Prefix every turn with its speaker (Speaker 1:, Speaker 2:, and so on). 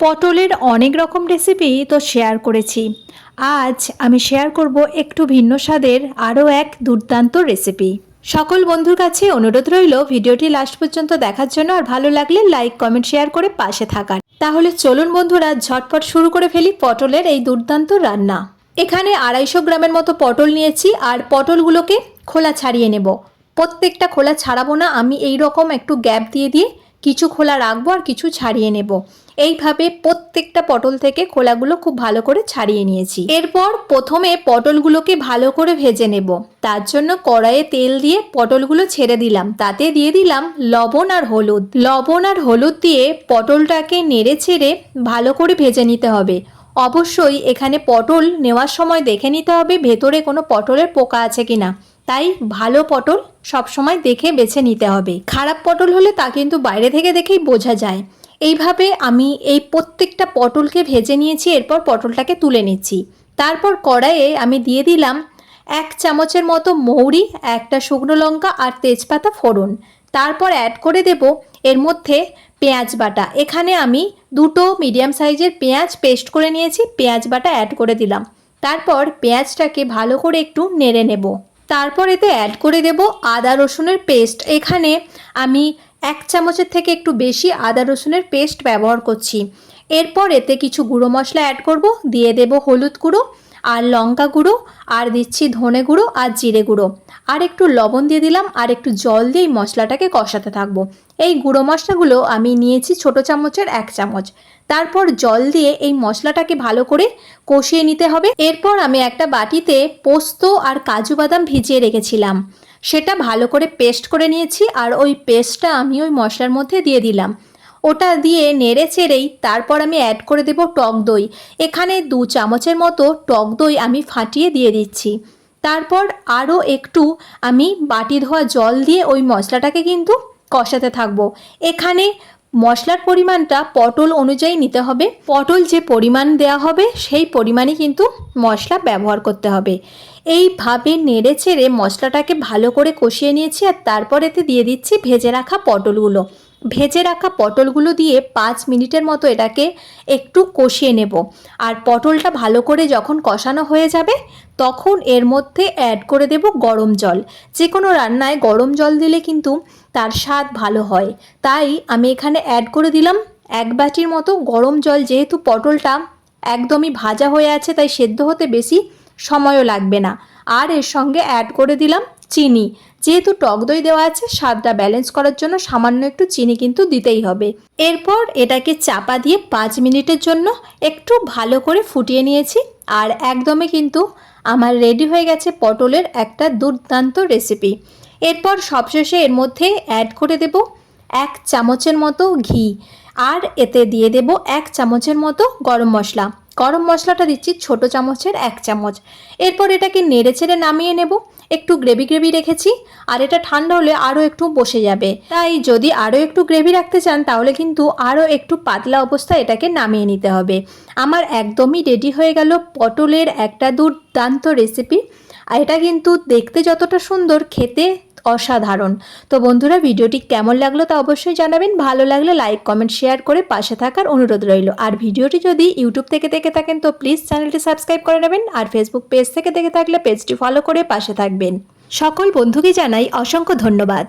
Speaker 1: পটলের অনেক রকম রেসিপি তো শেয়ার করেছি। আজ আমি শেয়ার করব একটু ভিন্ন স্বাদের আরও এক দুর্দান্ত রেসিপি সকল বন্ধুর কাছে অনুরোধ রইল ভিডিওটি লাস্ট পর্যন্ত দেখার জন্য আর ভালো লাগলে লাইক কমেন্ট শেয়ার করে পাশে থাকার। তাহলে চলুন বন্ধুরা, ঝটপট শুরু করে ফেলি পটলের এই দুর্দান্ত রান্না। এখানে আড়াইশো গ্রামের মতো পটল নিয়েছি আর পটলগুলোকে খোলা ছাড়িয়ে নেব। প্রত্যেকটা খোলা ছাড়াবো না, আমি এই রকম একটু গ্যাপ দিয়ে দিয়ে কিছু খোলা রাখব আর কিছু ছাড়িয়ে নেব। এইভাবে প্রত্যেকটা পটল থেকে খোলাগুলো খুব ভালো করে ছাড়িয়ে নিয়েছি। এরপর প্রথমে পটলগুলোকে ভালো করে ভেজে নেব। তার জন্য কড়াইয়ে তেল দিয়ে পটলগুলো ছেড়ে দিলাম। তাতে দিয়ে দিলাম লবণ আর হলুদ। লবণ আর হলুদ দিয়ে পটলটাকে নেড়ে ছেড়ে ভালো করে ভেজে নিতে হবে। অবশ্যই এখানে পটল নেওয়ার সময় দেখে নিতে হবে ভেতরে কোনো পটলের পোকা আছে কিনা। তাই ভালো পটল সবসময় দেখে বেছে নিতে হবে। খারাপ পটল হলে তা কিন্তু বাইরে থেকে দেখেই বোঝা যায়। এইভাবে আমি এই প্রত্যেকটা পটলকে ভেজে নিয়েছি, এরপর পটলটাকে তুলে নিচ্ছি। তারপর কড়াইয়ে আমি দিয়ে দিলাম এক চামচের মতো মৌরি, একটা শুকনো লঙ্কা আর তেজপাতা ফোড়ন। তারপর অ্যাড করে দেব এর মধ্যে পেঁয়াজ বাটা। এখানে আমি দুটো মিডিয়াম সাইজের পেঁয়াজ পেস্ট করে নিয়েছি, পেঁয়াজ বাটা অ্যাড করে দিলাম। তারপর পেঁয়াজটাকে ভালো করে একটু নেড়ে নেব। তারপর এতে অ্যাড করে দেব আদা রসুনের পেস্ট এখানে আমি এক চামচের থেকে একটু বেশি আদা রসুনের পেস্ট ব্যবহার করছি। এরপর এতে কিছু গুঁড়ো মশলা অ্যাড করব, দিয়ে দেব হলুদ গুঁড়ো। আর লঙ্কা গুঁড়ো, আর দিচ্ছি ধনে গুঁড়ো আর জিরে গুঁড়ো। আর একটু লবণ দিয়ে দিলাম, আর একটু জল দিয়ে এই মশলাটাকে কষাতে থাকব। এই গুঁড়ো মশলাগুলো আমি নিয়েছি ছোট চামচের এক চামচ। তারপর জল দিয়ে এই মশলাটাকে ভালো করে কষিয়ে নিতে হবে। এরপর আমি একটা বাটিতে পোস্ত আর কাজু বাদাম ভিজিয়ে রেখেছিলাম। সেটা ভালো করে পেস্ট করে নিয়েছি, আর ওই পেস্টটা আমি ওই মশলার মধ্যে দিয়ে দিলাম। ওটা দিয়ে নেড়ে চেড়েই তারপর আমি অ্যাড করে দেব টক দই। এখানে দু চামচের মতো টক দই আমি ফাটিয়ে দিয়ে দিচ্ছি। তারপর আরও একটু আমি বাটি ধোয়া জল দিয়ে ওই মশলাটাকে কিন্তু কষাতে থাকব। এখানে মশলার পরিমাণটা পটল অনুযায়ী নিতে হবে। পটল যে পরিমাণ দেওয়া হবে, সেই পরিমাণে কিন্তু মশলা ব্যবহার করতে হবে। এইভাবে নেড়ে ছেড়ে মশলাটাকে ভালো করে কষিয়ে নিয়েছি আর তারপর এতে দিয়ে দিচ্ছি ভেজে রাখা পটলগুলো। ভেজে রাখা পটলগুলো দিয়ে পাঁচ মিনিটের মতো এটাকে একটু কষিয়ে নেব। আর পটলটা ভালো করে যখন কষানো হয়ে যাবে, তখন এর মধ্যে অ্যাড করে দেব গরম জল। যে কোনো রান্নায় গরম জল দিলে কিন্তু তার স্বাদ ভালো হয়। তাই আমি এখানে অ্যাড করে দিলাম এক বাটির মতো গরম জল, যেহেতু পটলটা একদমই ভাজা হয়ে আছে, তাই সেদ্ধ হতে বেশি সময়ও লাগবে না। আর এর সঙ্গে অ্যাড করে দিলাম চিনি। যেহেতু টক দই দেওয়া আছে, স্বাদটা ব্যালেন্স করার জন্য সামান্য একটু চিনি কিন্তু দিতেই হবে। এরপর এটাকে চাপা দিয়ে পাঁচ মিনিটের জন্য একটু ভালো করে ফুটিয়ে নিয়েছি আর একদমই কিন্তু আমার রেডি হয়ে গেছে পটলের একটা দুর্দান্ত রেসিপি এরপর সবশেষে এর মধ্যে অ্যাড করে দেব এক চামচের মতো ঘি আর এতে দিয়ে দেব এক চামচের মতো গরম মশলা। গরম মশলাটা দিচ্ছি ছোট চামচের এক চামচ। এরপর এটাকে নেড়ে ছেড়ে নামিয়ে নেব। একটু গ্রেভি গ্রেভি রেখেছি। আর এটা ঠান্ডা হলে আরও একটু বসে যাবে। তাই যদি আরও একটু গ্রেভি রাখতে চান, তাহলে কিন্তু আরও একটু পাতলা অবস্থায় এটাকে নামিয়ে নিতে হবে। আমার একদমই রেডি হয়ে গেল পটলের একটা দুর্দান্ত রেসিপি। আর এটা কিন্তু দেখতে যতটা সুন্দর, খেতে অসাধারণ। তো বন্ধুরা, ভিডিওটি কেমন লাগল তা অবশ্যই জানাবেন। ভালো লাগলে লাইক, কমেন্ট, শেয়ার করে পাশে থাকার অনুরোধ রইল। আর ভিডিওটি যদি ইউটিউব থেকে দেখে থাকেন, তো প্লিজ চ্যানেলটি সাবস্ক্রাইব করে নেবেন আর ফেসবুক পেজ থেকে দেখে থাকলে পেজটি ফলো করে পাশে থাকবেন। সকল বন্ধুকে জানাই অসংখ্য ধন্যবাদ।